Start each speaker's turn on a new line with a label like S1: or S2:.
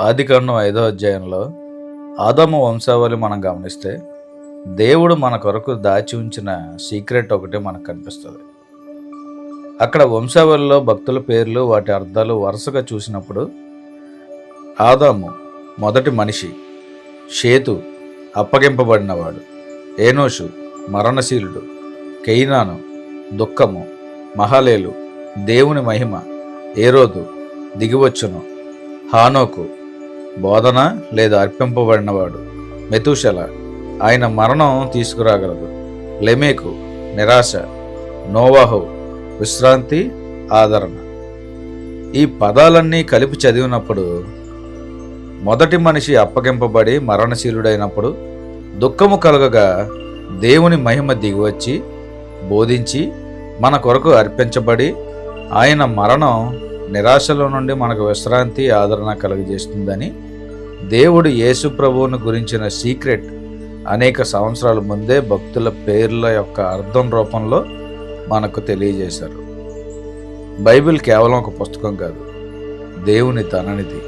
S1: ఆదికాండం ఐదో అధ్యాయంలో ఆదాము వంశావళి మనం గమనిస్తే దేవుడు మన కొరకు దాచి ఉంచిన సీక్రెట్ ఒకటి మనకు కనిపిస్తుంది. అక్కడ వంశావళిలో భక్తుల పేర్లు వాటి అర్థాలు వరుసగా చూసినప్పుడు ఆదాము మొదటి మనిషి షేతు అప్పగింపబడినవాడు ఏనోషు మరణశీలుడు కెయినాను దుఃఖము మహాలేలు దేవుని మహిమ ఏరోదు దిగివచ్చును హానోకు బోధన లేదా అర్పింపబడినవాడు మెతుషల. ఆయన మరణం తీసుకురాగలదు లెమేకు నిరాశ నోవాహు విశ్రాంతి ఆదరణ. ఈ పదాలన్నీ కలిపి చదివినప్పుడు మొదటి మనిషి అప్పగింపబడి మరణశీలుడైనప్పుడు దుఃఖము కలగగా దేవుని మహిమ దిగివచ్చి బోధించి మన కొరకు అర్పించబడి ఆయన మరణం నిరాశలో నుండి మనకు విశ్రాంతి ఆదరణ కలుగజేస్తుందని దేవుడు యేసు ప్రభువును గురించిన సీక్రెట్ అనేక సంవత్సరాల ముందే భక్తుల పేర్ల యొక్క అర్థం రూపంలో మనకు తెలియజేశారు. బైబిల్ కేవలం ఒక పుస్తకం కాదు దేవుని తననిది